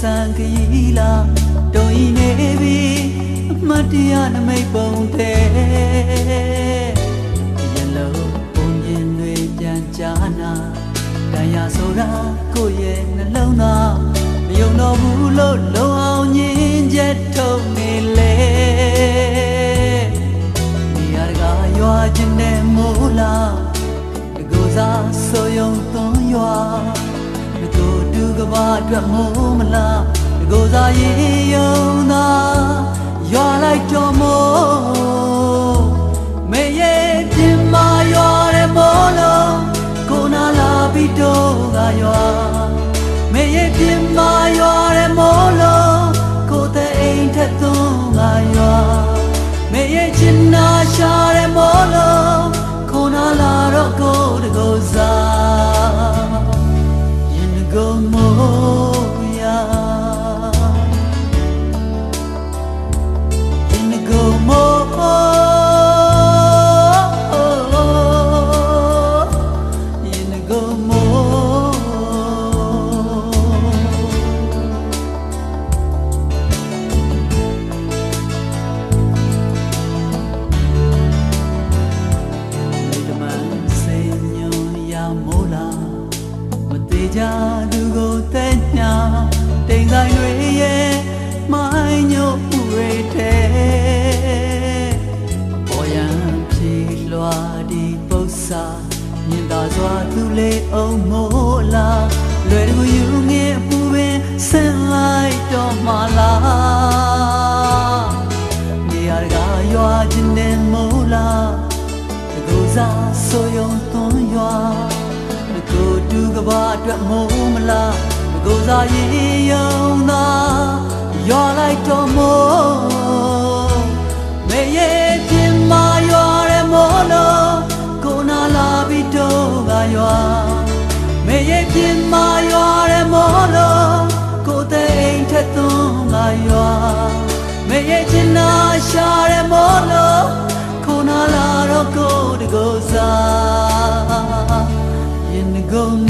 ဆန်ခရီးလာတုံဤနေပြီအမတ်တရားနမိတ်ပုံတဲ့ရလုံးပုံရင်တွေပြန်ကြာနာတရားဆိုတာကိုယ့်ရဲ့နှလုံးသားမယုံတော့ဘူးလို့လုံအောင်ညင်ချက်ထုတ်နေလေဒီရကရွာခြင်းနဲ့မိုးလားတကူစားဆိုယုံသွန်ရွာတကူတူကဘာအတွက်မိုးမလားတ ကူစားရင်ယုံသာရွာလိုက်တော့မိုးမေရဲ့ပြင်မာရွာတဲ့မိုးလုံးကိုနာလာပြီးတော့ကရွာမေရဲ့ပြင်မာ ပု္ပ္ပာမြင်သာစွာသူလေးအောင်မိုးလာလွယ်တကူယူငယ်ပူပင်ဆင်းလိုက်တော့မှလားနေရာကရွာခြင်းနဲ့မိုးလာတကူစားဆိုယုံသွန်ရွာတကူတူကဘာအတွက်မိုးမလားတကူစားရင်ယုံသာရွာလိုက်တော့မိုးမေ you're gonna.